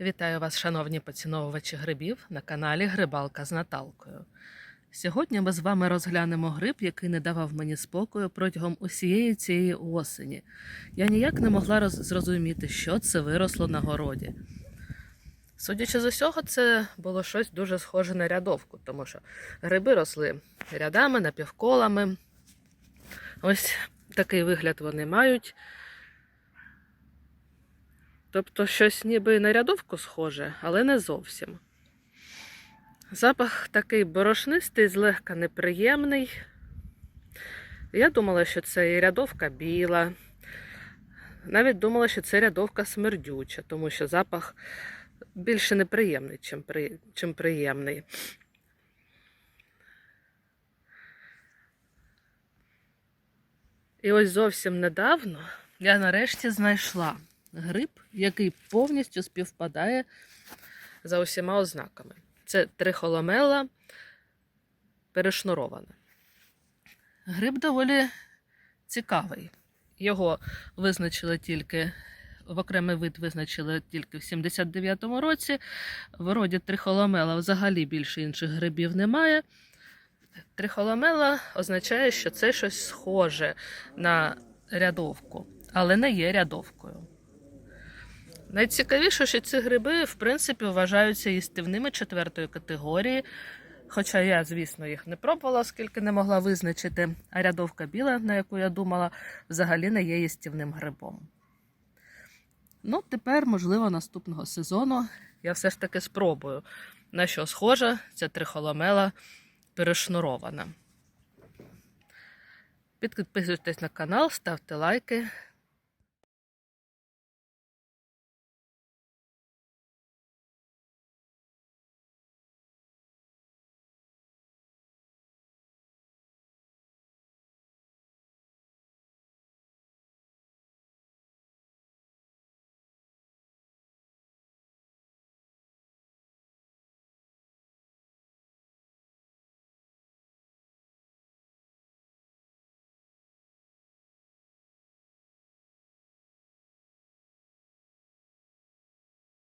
Вітаю вас, шановні поціновувачі грибів, на каналі Грибалка з Наталкою. Сьогодні ми з вами розглянемо гриб, який не давав мені спокою протягом усієї цієї осені. Я ніяк не могла роз- зрозуміти, що це виросло на городі. Судячи з усього, це було щось дуже схоже на рядовку, тому що гриби росли рядами, напівколами. Ось такий вигляд вони мають. Тобто щось ніби на рядовку схоже, але не зовсім. Запах такий борошнистий, злегка неприємний. Я думала, що це і рядовка біла. Навіть думала, що це рядовка смердюча, тому що запах більше неприємний, чим, при... чим приємний. І ось зовсім недавно я нарешті знайшла гриб, який повністю співпадає за усіма ознаками. Це трихоломела перешнурована. Гриб доволі цікавий. Його визначили тільки, в окремий вид визначили тільки в 79-му році. В роді трихоломела взагалі більше інших грибів немає. Трихоломела означає, що це щось схоже на рядовку, але не є рядовкою. Найцікавіше, що ці гриби, в принципі, вважаються їстивними четвертої категорії. Хоча я, звісно, їх не пробувала, оскільки не могла визначити, а рядовка біла, на яку я думала, взагалі не є їстівним грибом. Ну, тепер, можливо, наступного сезону я все ж таки спробую, на що схожа ця трихоломела перешнурована. Підписуйтесь на канал, ставте лайки.